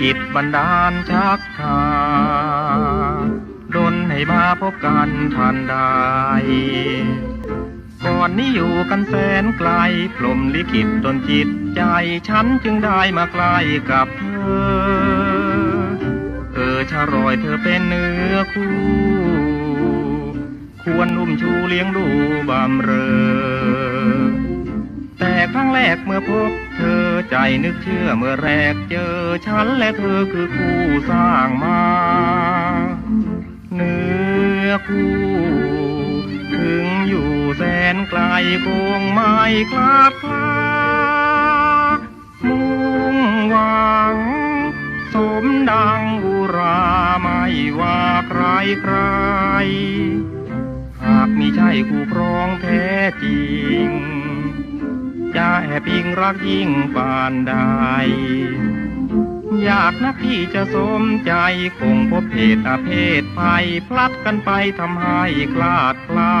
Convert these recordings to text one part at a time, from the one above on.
ขิตบันดาลชักพาดนให้มาพบกันทันใดก่อนนี้อยู่กันแสนไกลพรมลิขิตดนจิตใจฉันจึงได้มาใกล้กับเธอ เออชะรอยเธอเป็นเนื้อคู่ ควรอุ้มชูเลี้ยงดูบำเรอ แต่ครั้งแรกเมื่อพบเธอใจนึกเชื่อเมื่อแรกเจอฉันและเธอคือคู่สร้างมาเนื้อคู่ถึงอยู่แสนไกลคงไม่คลาดคลามุ่งหวัง สมดังอุราไม่ว่าใครใครหากมิใช่คู่ครองแท้จริง ปิงรักยิ่งปานใดอยากนักที่จะสมใจคงพบเหตุอาเพศภัยพลัดกันไปทำให้คลาดคลา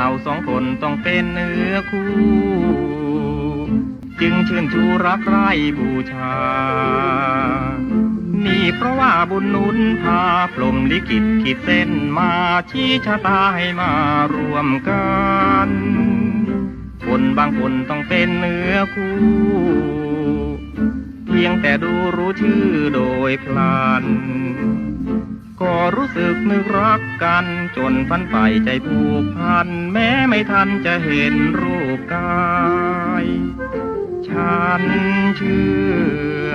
เราสองคนต้องเป็นเนื้อคู่ จึงชื่นชูรักใคร่บูชา นี่เพราะว่าบุญนุนพาพรหมลิขิตขีดเส้นมาชี้ชะตาให้มารวมกัน คนบางคนต้องเป็นเนื้อคู่ เพียงแต่ดูรู้ชื่อโดยพลัน ก็รู้สึกนึกรักกันจนฝันไปใจผูกพัน แม้ไม่ทันจะเห็นรูปกาย ฉันเชื่อ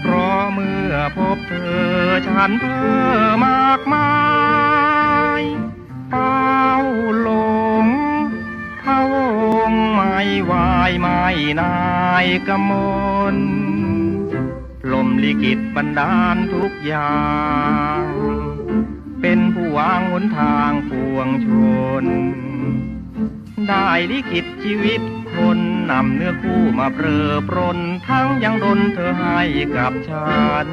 เพราะเมื่อพบเธอฉันเพ้อมากมายเป้าลงพะวงไม่วายไม่นายกมลลมลิขิตบันดาลทุกอย่าง นทางปวงชน ได้ลิขิตชีวิตคนนำเนื้อคู่มาเปรอปรนทั้งยังดนเธอให้กับฉัน